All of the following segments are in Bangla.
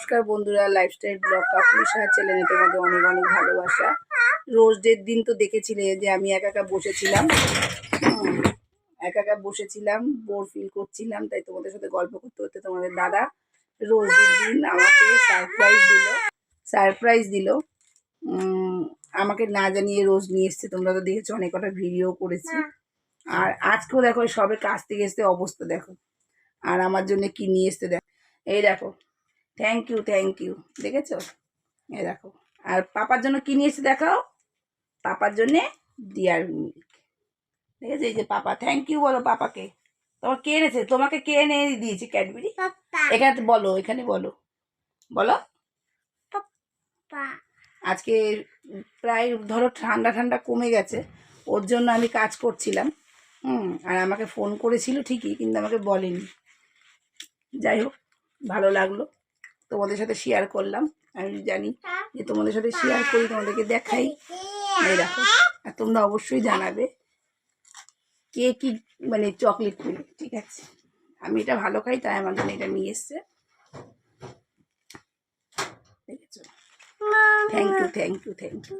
নমস্কার বন্ধুরা লাইফস্টাইল ব্লগ কাকুলিশা চ্যানেলে তোমাদের অনেক অনেক ভালোবাসা। রোজ ডের দিন তো দেখেছিলে যে আমি একা একা বসেছিলাম। একা একা বসেছিলাম বোর ফিল করছিলাম, তাই তোমাদের সাথে গল্প করতে করতে তোমাদের দাদা রোজ ডের দিন আমাকে সারপ্রাইজ দিল সারপ্রাইজ দিল। আমাকে না জানিয়ে রোজ নিয়ে এসছে, তোমরা তো দেখেছ, অনেক কটা ভিডিও করেছি। আর আজকেও দেখো, সবে কাজ থেকে এসতে অবস্থা দেখো। আর আমার জন্য কি নিয়ে এসতে দেখো এই দেখো থ্যাংক ইউ থ্যাংক ইউ দেখেছ? এ দেখো। আর পাপার জন্য কি নিয়ে এসে দেখাও? পাপার জন্যে ডিয়ার মিল্ক দেখেছ? এই যে পাপা থ্যাংক ইউ বলো পাপাকে। তোমার কে এনেছে? তোমাকে কে এনে দিয়েছে ক্যাডবেরি এখানে বলো এখানে বলো। বলো। আজকে প্রায় ধরো ঠান্ডা ঠান্ডা কমে গেছে। ওর জন্য আমি কাজ করছিলাম। হুম আর আমাকে ফোন করেছিল ঠিকই কিন্তু আমাকে বলেনি। যাই হোক ভালো লাগল। তোমাদের সাথে শেয়ার করলাম। আমি জানি যে তোমাদের সাথে শেয়ার করি তোমাদেরকে দেখাই। এই দেখো আর তোমরা অবশ্যই জানাবে কে কি মানে চকলেট পেলে ঠিক আছে? আমি এটা ভালো খাই তাই আমার জন্য এটা নিয়ে এসছে। Thank you thank you thank you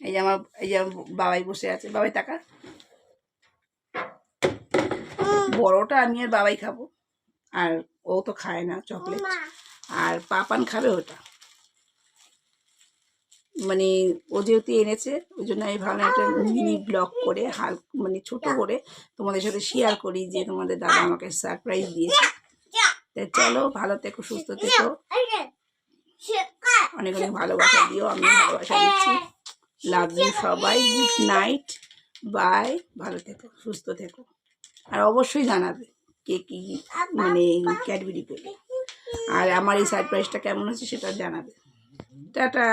এই যে আমার এই যে বাবাই বসে আছে। বাবাই টাকা? বড়টা আমি আর বাবাই খাব। আর ও তো খায় না চকলেট। আর পাপান খাবে ওটা। মানে ও যেহেতু এনেছে ওই জন্য আমি ভাবলাম একটা মিনি ব্লগ করে হাল মানে ছোট করে তোমাদের সাথে শেয়ার করি যে তোমাদের দাদা আমাকে সারপ্রাইজ দিয়েছে। তাই চলো ভালো থেকো সুস্থ থেকো। অনেক অনেক ভালোবাসা দিও আমি ভালোবাসা দিচ্ছি। লাভ ইউ সবাই। গুড নাইট বাই ভালো থেকো সুস্থ থেকো। আর অবশ্যই জানাবে। কে কী মানে ক্যাডবেরি পেলে। আর আমার এই সারপ্রাইজটা কেমন হচ্ছে সেটা জানাবে। টাটা।